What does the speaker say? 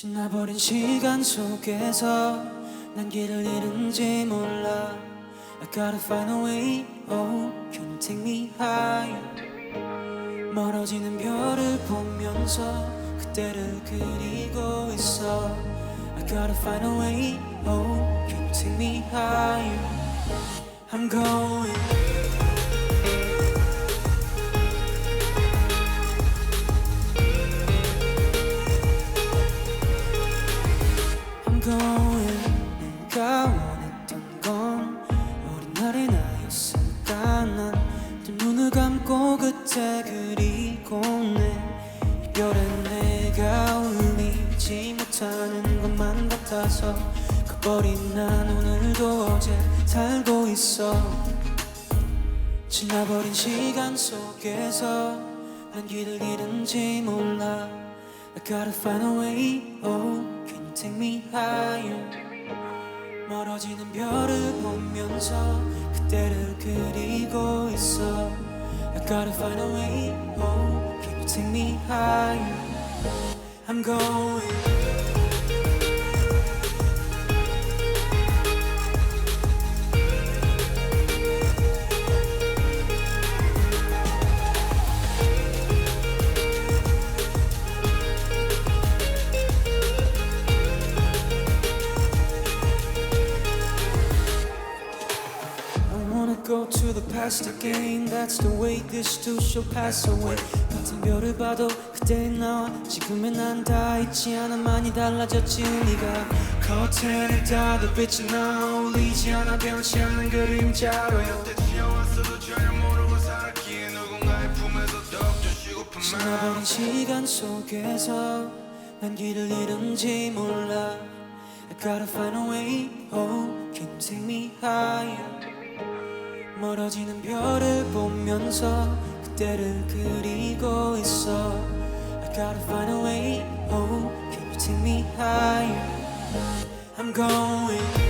지나버린 시간 속에서 난 길을 잃은지 몰라 I gotta find a way, oh Can you take me higher 멀어지는 별을 보면서 그때를 그리고 있어 I gotta find a way, oh Can you take me higher I'm going 나였으니까? 난또 눈을 감고 그때 그리고 내 이별에 내가 울리지 못하는 것만 같아서 커버린 난 오늘도 어제 살고 있어. 지나버린 시간 속에서 난 길을 잃은지 몰라. I gotta find a way, oh Can you take me higher 멀어지는 별을 보면서 그때를 그리고 있어 I gotta find a way, oh Can you take me higher I'm going to the past again. That's the way this too shall pass away. 같은 별을 봐도 그때의 나와 지금의 난 다 있지 않아. 많이 달라졌지 의미가. 커튼을 닫아 빛이 나올리지 않아. 변치 않는 그림자로요 지어왔어도 전혀 모르고 살았기에 누군가의 품에서 덕져 쉬고픈 지나버린 마음 시간 속에서 난 길을 잃은지 몰라. I gotta find a way, oh Can you take me higher 멀어지는 별을 보면서 그때를 그리고 있어 I gotta find a way, oh Can you take me higher I'm going